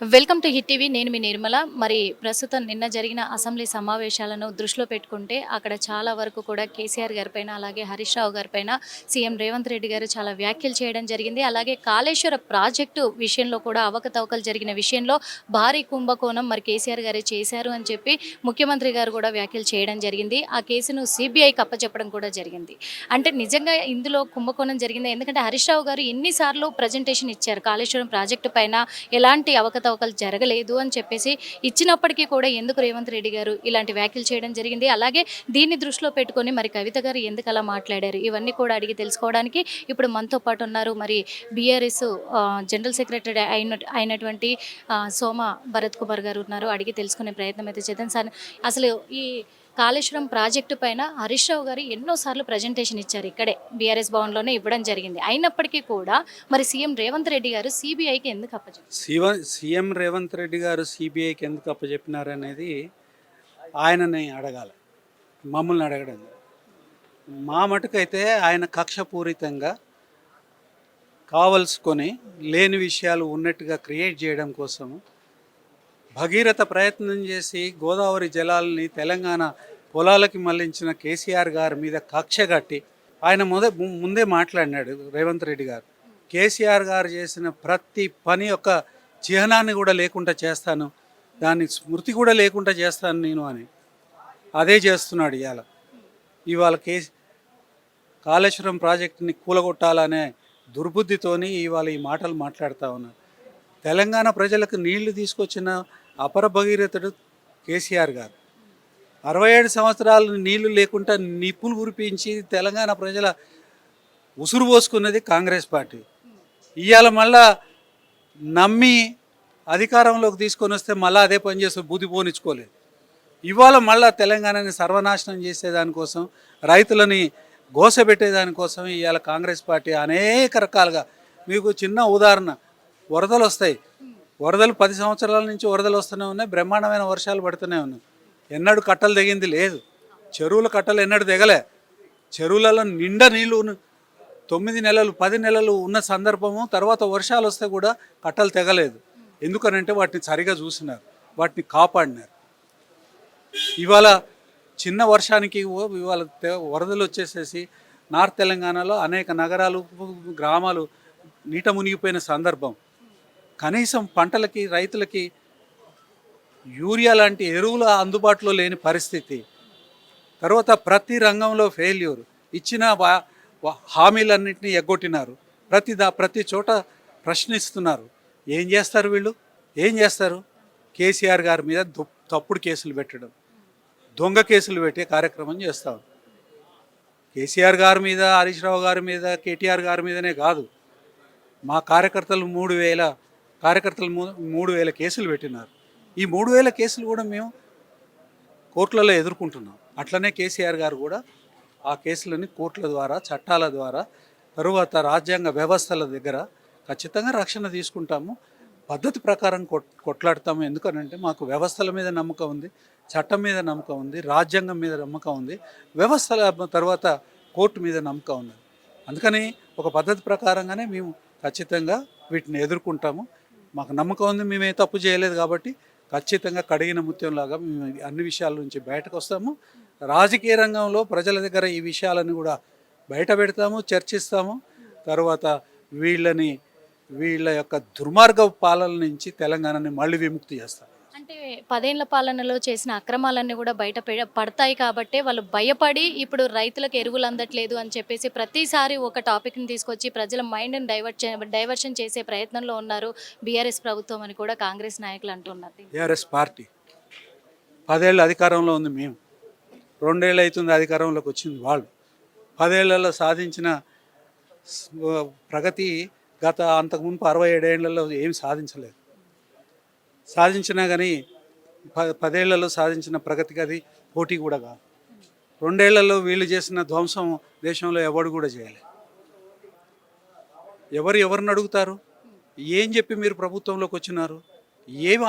Welcome to hit TV. నేను మీ నిర్మల. మరి ప్రస్తుతం నిన్న జరిగిన అసెంబ్లీ సమావేశాలను దృష్టిలో పెట్టుకుంటే అక్కడ చాలా వరకు కూడా కేసీఆర్ గారిపైన అలాగే హరీష్ రావు గారిపైన సీఎం రేవంత్ రెడ్డి గారు చాలా వ్యాఖ్యలు చేయడం జరిగింది. అలాగే కాళేశ్వర ప్రాజెక్టు విషయంలో కూడా అవకతవకలు జరిగిన విషయంలో భారీ కుంభకోణం మరి కేసీఆర్ గారే చేశారు అని చెప్పి ముఖ్యమంత్రి గారు కూడా వ్యాఖ్యలు చేయడం జరిగింది. ఆ కేసును సిబిఐకి అప్పచెప్పడం కూడా జరిగింది. అంటే నిజంగా ఇందులో కుంభకోణం జరిగింది? ఎందుకంటే హరీష్ రావు గారు ఎన్నిసార్లు ప్రజెంటేషన్ ఇచ్చారు. కాళేశ్వరం ప్రాజెక్టు పైన ఎలాంటి అవకతవకలు జరగలేదు అని చెప్పేసి ఇచ్చినప్పటికీ కూడా ఎందుకు రేవంత్ రెడ్డి గారు ఇలాంటి వ్యాఖ్యలు చేయడం జరిగింది? అలాగే దీన్ని దృష్టిలో పెట్టుకొని మరి కవిత గారు ఎందుకు అలా మాట్లాడారు? ఇవన్నీ కూడా అడిగి తెలుసుకోవడానికి ఇప్పుడు మనతో పాటు ఉన్నారు మరి బీఆర్ఎస్ జనరల్ సెక్రటరీ అయిన అయినటువంటి సోమ భరత్ కుమార్ గారు ఉన్నారు. అడిగి తెలుసుకునే ప్రయత్నం అయితే చేద్దాం. సార్ అసలు ఈ కాళేశ్వరం ప్రాజెక్టు పైన హరీష్ రావు గారు ఎన్నోసార్లు ప్రజెంటేషన్ ఇచ్చారు ఇక్కడే బీఆర్ఎస్ భవన్లోనే ఇవ్వడం జరిగింది. అయినప్పటికీ కూడా మరి సీఎం రేవంత్ రెడ్డి గారు సిబిఐకి ఎందుకు అప్పచెప్పారు? సీఎం రేవంత్ రెడ్డి గారు సిబిఐకి ఎందుకు అప్పచెప్పినారనేది ఆయనని అడగాలి మమ్మల్ని అడగడం మా మటుకైతే ఆయన కక్షపూరితంగా కావలసుకొని లేని విషయాలు ఉన్నట్టుగా క్రియేట్ చేయడం కోసము భగీరథ ప్రయత్నం చేసి గోదావరి జలాలని తెలంగాణ పొలాలకి మళ్ళించిన కేసీఆర్ గారి మీద కక్ష కట్టి ఆయన ముందే ముందే మాట్లాడినాడు రేవంత్ రెడ్డి గారు. కేసీఆర్ గారు చేసిన ప్రతి పని యొక్క చిహ్నాన్ని కూడా లేకుండా చేస్తాను దాని స్మృతి కూడా లేకుండా చేస్తాను నేను అని. అదే చేస్తున్నాడు ఇవాళ. ఇవాళ కే కాళేశ్వరం ప్రాజెక్టుని కూలగొట్టాలనే దుర్బుద్ధితోని ఇవాళ ఈ మాటలు మాట్లాడుతూ ఉన్నారు. తెలంగాణ ప్రజలకు నీళ్ళు తీసుకొచ్చిన అపర భగీరథుడు కేసీఆర్ గారు. అరవై ఏడు సంవత్సరాలు నీళ్ళు లేకుండా నిప్పులు కురిపించి తెలంగాణ ప్రజల ఉసురు పోసుకున్నది కాంగ్రెస్ పార్టీ. ఇవాళ మళ్ళా నమ్మి అధికారంలోకి తీసుకొని వస్తే మళ్ళీ అదే పని చేస్తూ బుద్ధి పోనిచ్చుకోలేదు. ఇవాళ మళ్ళా తెలంగాణని సర్వనాశనం చేసేదానికోసం రైతులని గోసపెట్టేదానికోసం ఇవాళ కాంగ్రెస్ పార్టీ అనేక రకాలుగా మీకు చిన్న ఉదాహరణ వరదలు వస్తాయి. వరదలు పది సంవత్సరాల నుంచి వరదలు వస్తూనే ఉన్నాయి బ్రహ్మాండమైన వర్షాలు పడుతూనే ఉన్నాయి. ఎన్నడూ కట్టలు తెగింది లేదు. చెరువుల కట్టలు ఎన్నడూ దిగలే చెరువులలో నిండా నీళ్ళు తొమ్మిది నెలలు పది నెలలు ఉన్న సందర్భము తర్వాత వర్షాలు వస్తే కూడా కట్టలు తెగలేదు. ఎందుకనంటే వాటిని సరిగా చూసినారు వాటిని కాపాడినారు. ఇవాళ చిన్న వర్షానికి ఇవాళ తె- వరదలు వచ్చేసేసి నార్త్ తెలంగాణలో అనేక నగరాలు గ్రామాలు నీట మునిగిపోయిన సందర్భం. కనీసం పంటలకి రైతులకి యూరియా లాంటి ఎరువుల అందుబాటులో లేని పరిస్థితి. తర్వాత ప్రతి రంగంలో ఫెయిల్యూర్ ఇచ్చిన హామీలన్నింటినీ ఎగ్గొట్టినారు. ప్రతి దా ప్రతి చోట ప్రశ్నిస్తున్నారు. ఏం చేస్తారు వీళ్ళు? ఏం చేస్తారు? కేసీఆర్ గారి మీద తప్పుడు కేసులు పెట్టడం. దొంగ కేసులు పెట్టే కార్యక్రమం చేస్తాం కేసీఆర్ గారి మీద హరీష్ రావు గారి మీద కేటీఆర్ గారి మీదనే కాదు. మా కార్యకర్తలు మూడు వేల కార్యకర్తలు మూ- మూడు వేల కేసులు పెట్టినారు. ఈ మూడు వేల కేసులు కూడా మేము కోర్టులలో ఎదుర్కొంటున్నాం. అట్లనే కేసీఆర్ గారు కూడా ఆ కేసులని కోర్టుల ద్వారా చట్టాల ద్వారా తరువాత రాజ్యాంగ వ్యవస్థల దగ్గర ఖచ్చితంగా రక్షణ తీసుకుంటాము. పద్ధతి ప్రకారం కొట్ కొట్లాడతాము. ఎందుకనంటే మాకు వ్యవస్థల మీద నమ్మకం ఉంది చట్టం మీద నమ్మకం ఉంది రాజ్యాంగం మీద నమ్మకం ఉంది. వ్యవస్థల తర్వాత కోర్టు మీద నమ్మకం ఉంది అందుకని ఒక పద్ధతి ప్రకారంగానే మేము ఖచ్చితంగా వీటిని ఎదుర్కొంటాము. మాకు నమ్మకం ఉంది మేమే తప్పు చేయలేదు కాబట్టి ఖచ్చితంగా కడిగిన ముత్యంలాగా మేము అన్ని విషయాల నుంచి బయటకు వస్తాము. రాజకీయ రంగంలో ప్రజల దగ్గర ఈ విషయాలను కూడా బయట పెడతాము చర్చిస్తాము. తర్వాత వీళ్ళని వీళ్ళ యొక్క దుర్మార్గ పాలన నుంచి తెలంగాణని మళ్ళీ విముక్తి చేస్తాం. పదేళ్ళ పాలనలో చేసిన అక్రమాలన్నీ కూడా బయట పడతాయి కాబట్టి వాళ్ళు భయపడి ఇప్పుడు రైతులకు ఎరువులు అందట్లేదు అని చెప్పేసి ప్రతిసారి ఒక టాపిక్ని తీసుకొచ్చి ప్రజల మైండ్ని డైవర్ట్ డైవర్షన్ చేసే ప్రయత్నంలో ఉన్నారు బీఆర్ఎస్ ప్రభుత్వం అని కూడా కాంగ్రెస్ నాయకులు అంటున్నారు. బీఆర్ఎస్ పార్టీ. పదేళ్ళు అధికారంలో ఉంది మేము. రెండేళ్ళు అవుతుంది అధికారంలోకి వచ్చింది వాళ్ళు. పదేళ్ళలో సాధించిన ప్రగతి గత అంతకుముందు అరవై ఏడేళ్ళలో ఏం సాధించలేదు. సాధించినా కానీ ప పదేళ్ళలో సాధించిన ప్రగతికి అది పోటీ కూడా కాదు. రెండేళ్ళలో వీళ్ళు చేసిన ధ్వంసం దేశంలో ఎవడు కూడా చేయలే. ఎవరు ఎవరిని అడుగుతారు? ఏం చెప్పి మీరు ప్రభుత్వంలోకి వచ్చినారు? ఏమి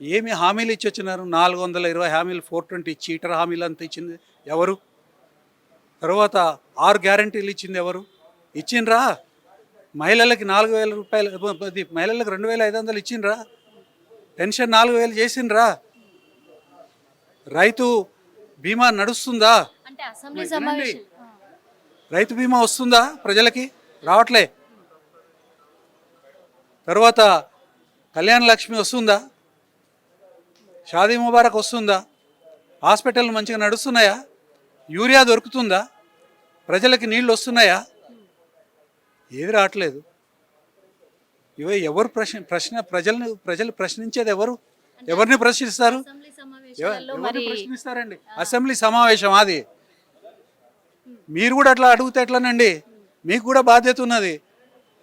ఏమి హామీలు ఇచ్చి వచ్చినారు? నాలుగు వందల ఇరవై హామీలు ఫోర్ ట్వంటీ చీటర్ హామీలు అంత ఇచ్చింది ఎవరు? తర్వాత ఆరు గ్యారంటీలు ఇచ్చింది ఎవరు? ఇచ్చిండ్రా? మహిళలకి నాలుగు వేల రూపాయలు మహిళలకు రెండు వేల ఐదు వందలు ఇచ్చిండ్రా? పెన్షన్ నాలుగు వేలు చేసిండ్రా. రైతు బీమా నడుస్తుందా? రైతు బీమా వస్తుందా ప్రజలకి? రావట్లే. తర్వాత కళ్యాణ లక్ష్మి వస్తుందా? షాదీ ముబారక్ వస్తుందా? హాస్పిటల్ మంచిగా నడుస్తున్నాయా? యూరియా దొరుకుతుందా? ప్రజలకి నీళ్ళు వస్తున్నాయా? ఏది రావట్లేదు. ఇవే ఎవరు ప్రశ్న ప్రశ్న ప్రజల్ని ప్రజలు ప్రశ్నించేది ఎవరు? ఎవరిని ప్రశ్నిస్తారు? ఎవరిని ప్రశ్నిస్తారండి? అసెంబ్లీ సమావేశం అది. మీరు కూడా అట్లా అడిగితే ఎట్లానండి? మీకు కూడా బాధ్యత ఉన్నది.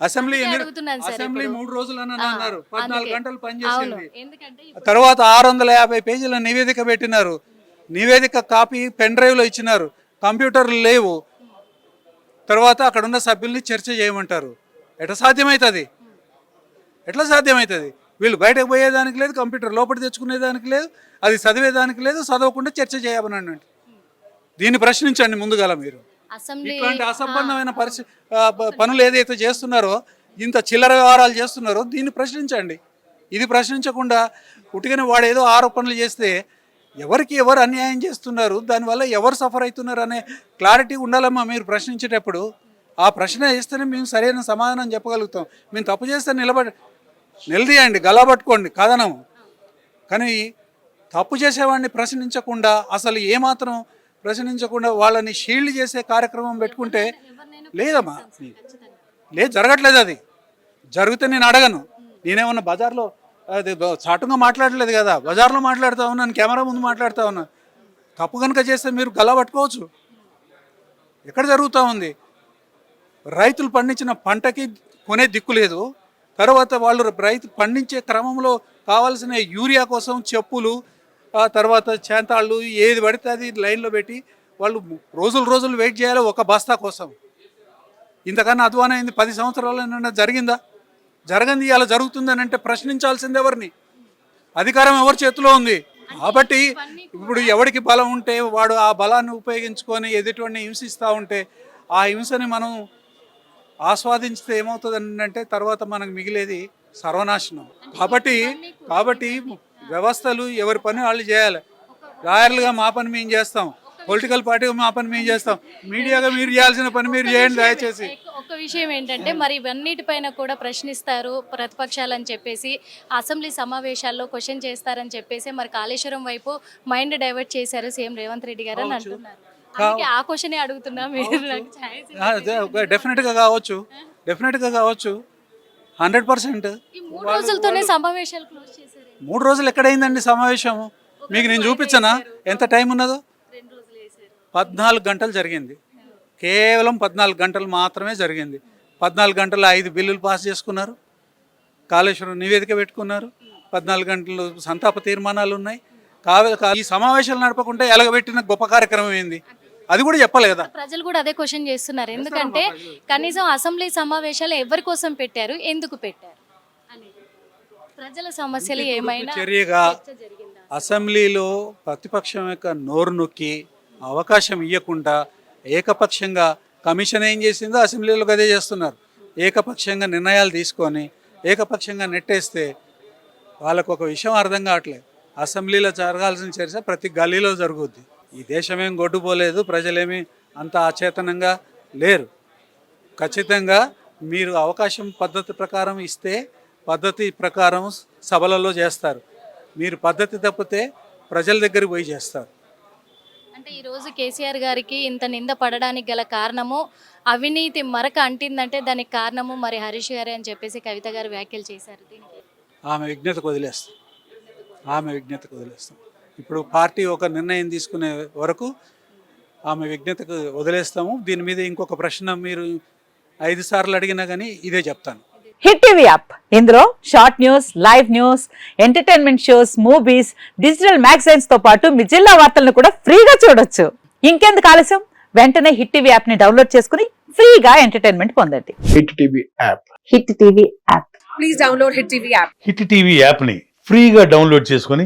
Assembly assembly. మూడు రోజులు అన్నారు. పద్నాలుగు. గంటలు పనిచేసింది. తర్వాత ఆరు వందల యాభై పేజీల నివేదిక పెట్టినారు. నివేదిక కాపీ పెన్ డ్రైవ్లో ఇచ్చినారు. కంప్యూటర్లు లేవు. తర్వాత అక్కడ ఉన్న సభ్యుల్ని చర్చ చేయమంటారు. ఎట్లా సాధ్యమవుతుంది ఎట్లా సాధ్యమవుతుంది వీళ్ళు బయటకు పోయేదానికి లేదు కంప్యూటర్ లోపల తెచ్చుకునేదానికి లేదు అది చదివేదానికి లేదు చదవకుండా చర్చ చేయమని అన్నట్టు. దీన్ని ప్రశ్నించండి ముందుగాల మీరు. ఇట్లాంటి అసంబద్ధమైన పరిస్థితి పనులు ఏదైతే చేస్తున్నారో ఇంత చిల్లర వ్యవహారాలు చేస్తున్నారో దీన్ని ప్రశ్నించండి. ఇది ప్రశ్నించకుండా ఉట్టిగానే వాడు ఏదో ఆరోపణలు చేస్తే ఎవరికి ఎవరు అన్యాయం చేస్తున్నారు దానివల్ల ఎవరు సఫర్ అవుతున్నారు అనే క్లారిటీ ఉండాలమ్మా మీరు ప్రశ్నించేటప్పుడు. ఆ ప్రశ్న వేస్తేనే మేము సరైన సమాధానం చెప్పగలుగుతాం. మేము తప్పు చేస్తే నిలబడి నిలదీయండి గలాబట్టుకోండి కథనం. కానీ తప్పు చేసేవాడిని ప్రశ్నించకుండా అసలు ఏమాత్రం ప్రశ్నించకుండా వాళ్ళని షీల్డ్ చేసే కార్యక్రమం పెట్టుకుంటే లేదమ్మా. లేదు జరగట్లేదు అది. జరిగితే నేను అడగను. నేనేమన్నా బజార్లో అది చాటుగా మాట్లాడలేదు కదా. బజార్లో మాట్లాడుతా ఉన్నాను కెమెరా ముందు మాట్లాడుతా ఉన్నా. తప్పు కనుక చేస్తే మీరు గలా పట్టుకోవచ్చు. ఎక్కడ జరుగుతూ ఉంది? రైతులు పండించిన పంటకి కొనే దిక్కు లేదు. తర్వాత వాళ్ళు రైతు పండించే క్రమంలో కావాల్సిన యూరియా కోసం చెప్పులు ఆ తర్వాత చేంతాళ్ళు ఏది పడితే అది లైన్లో పెట్టి వాళ్ళు రోజులు రోజులు వెయిట్ చేయాలి ఒక బస్తా కోసం. ఇంతకన్నా అధ్వానమైంది పది సంవత్సరాలు జరిగిందా? జరగంది ఇలా జరుగుతుందని అంటే ప్రశ్నించాల్సింది ఎవరిని? అధికారం ఎవరి చేతిలో ఉంది? కాబట్టి ఇప్పుడు ఎవరికి బలం ఉంటే వాడు ఆ బలాన్ని ఉపయోగించుకొని ఎదుటివాడిని హింసిస్తూ ఉంటే ఆ హింసని మనం ఆస్వాదించితే ఏమవుతుంది అంటే తర్వాత మనకు మిగిలేది సర్వనాశనం. కాబట్టి కాబట్టి వ్యవస్థలు ఎవరి పని వాళ్ళు చేయాలి. లాయర్లుగా మా పని మేము చేస్తాం. పొలిటికల్ పార్టీగా మా పని మేము చేస్తాం. మీడియాగా మీరు చేయాల్సిన పని మీరు చేయండి దయచేసి. ఒక- ఒక విషయం ఏంటంటే మరి ఇవన్నిటిపైన కూడా ప్రశ్నిస్తారు ప్రతిపక్షాలు అని చెప్పేసి అసెంబ్లీ సమావేశాల్లో క్వశ్చన్ చేస్తారని చెప్పేసి మరి కాళేశ్వరం వైపు మైండ్ డైవర్ట్ చేశారు సీఎం రేవంత్ రెడ్డి గారు అని అంటున్నారు. అందుకే ఆ క్వశ్చనే అడుగుతున్నా మీరు నాకు ఛాయిస్ ఇవ్వండి. డెఫినెట్గా కావచ్చు. కావచ్చు. హండ్రెడ్ పర్సెంట్ ఈ మూడు రోజులతోనే సమావేశాలు క్లోజ్ చేశారు మూడు రోజులు ఎక్కడైందండి సమావేశం మీకు నేను చూపించనా? ఎంత టైం ఉన్నదో? రెండు రోజులు వేశారు. పద్నాలుగు గంటలు జరిగింది. కేవలం పద్నాలుగు గంటలు మాత్రమే జరిగింది. పద్నాలుగు గంటలు ఐదు బిల్లులు పాస్ చేసుకున్నారు. కాళేశ్వరం నివేదిక పెట్టుకున్నారు. పద్నాలుగు గంటలు సంతాప తీర్మానాలు ఉన్నాయి. కావే ఈ సమావేశాలు నడపకుంటే ఎలగబెట్టిన గొప్ప కార్యక్రమం ఏంది? అది కూడా చెప్పాలి కదా. ప్రజలు కూడా అదే క్వశ్చన్ చేస్తున్నారు. ఎందుకంటే కనీసం అసెంబ్లీ సమావేశాలు ఎవరి కోసం పెట్టారు? ఎందుకు పెట్టారు. ప్రజల సమస్యలు ఏమైనా చర్యగా అసెంబ్లీలో ప్రతిపక్షం యొక్క నోరు నొక్కి అవకాశం ఇవ్వకుండా ఏకపక్షంగా కమిషన్ ఏం చేసిందో అసెంబ్లీలో అదే చేస్తున్నారు. ఏకపక్షంగా నిర్ణయాలు తీసుకొని ఏకపక్షంగా నెట్టేస్తే వాళ్ళకు ఒక విషయం అర్థం కావట్లేదు. అసెంబ్లీలో జరగాల్సిన చర్చ ప్రతి గల్లీలో జరుగుద్ది. ఈ దేశమేం గొడ్డుపోలేదు ప్రజలేమీ అంత అచేతనంగా లేరు. ఖచ్చితంగా మీరు అవకాశం పద్ధతి ప్రకారం ఇస్తే పద్ధతి ప్రకారం సభలలో చేస్తారు. మీరు పద్ధతి తప్పితే ప్రజల దగ్గరికి పోయి చేస్తారు. అంటే ఈ రోజు కేసీఆర్ గారికి ఇంత నింద పడడానికి గల కారణము అవినీతి మరక అంటిందంటే దానికి కారణము మరి హరీష్ గారే అని చెప్పేసి కవిత గారు వ్యాఖ్యలు చేశారు. దీనికి ఆమె విజ్ఞతకు వదిలేస్తాం. ఆమె విజ్ఞతకు వదిలేస్తాం. ఇప్పుడు పార్టీ ఒక నిర్ణయం తీసుకునే వరకు ఆమె విజ్ఞతకు వదిలేస్తాము. దీని మీద ఇంకొక ప్రశ్న మీరు ఐదు సార్లు అడిగినా కానీ ఇదే చెప్తాను. Hit TV app. ఇందులో short news live news entertainment shows movies digital మ్యాగజైన్స్తో పాటు మీ జిల్లా వార్తలను కూడా ఫ్రీగా చూడొచ్చు. ఇంకెందుకు ఆలస్యం? వెంటనే హిట్ టీవీ యాప్ని డౌన్లోడ్ చేసుకుని ఫ్రీగా ఎంటర్టైన్మెంట్ పొందండి. Hit TV app. Hit TV app. Please download Hit TV app. Hit TV యాప్ని ఫ్రీగా డౌన్లోడ్ చేసుకొని